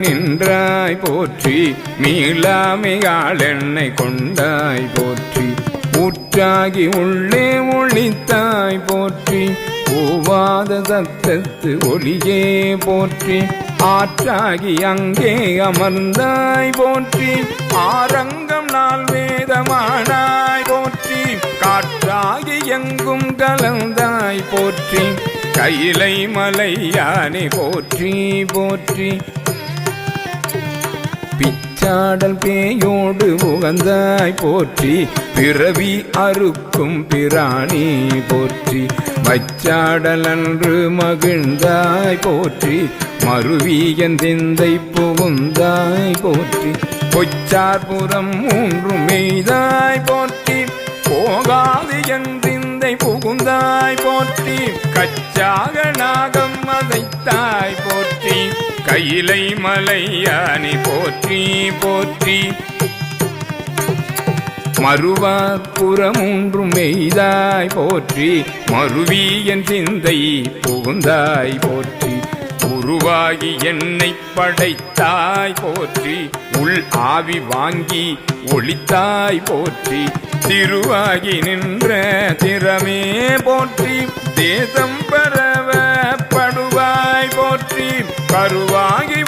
நின்றாய் போற்றி மீளாமையாள் என்னை கொண்டாய் போற்றி. ஊற்றாகி உள்ளே ஒளித்தாய் போற்றி. ஓவாத தத்தத்து ஒளியே போற்றி. ஆற்றாகி அங்கே அமர்ந்தாய் போற்றி. ஆரங்கம் நாள் வேதமானாய் போற்றி. காற்றாகி எங்கும் கலந்தாய் போற்றி. கையிலை மலையானி போற்றி போற்றி. பிச்சாடல் பேயோடு உகந்தாய் போற்றி பிறவி அறுக்கும் பிராணி போற்றி. வச்சாடல் அன்று மகிழ்ந்தாய் போற்றி மறுவியன் திந்தை புகுந்தாய் போற்றி. பொச்சார்புறம் மூன்று மெய்தாய் போற்றி போகாது என் திந்தை புகுந்தாய் போற்றி. கச்சாக நாகம் அதைத்தாய் போ கையிலை மலையானி போற்றி போற்றி. மறுவார் புறமூன்றும் மெய்தாய் போற்றி மறுவியன் சிந்தை புகுந்தாய் போற்றி. உருவாகி என்னை படைத்தாய் போற்றி உள் ஆவி வாங்கி ஒளித்தாய் போற்றி. திருவாகி நின்ற திறமே போற்றி தேசம் பரவ கருவாகி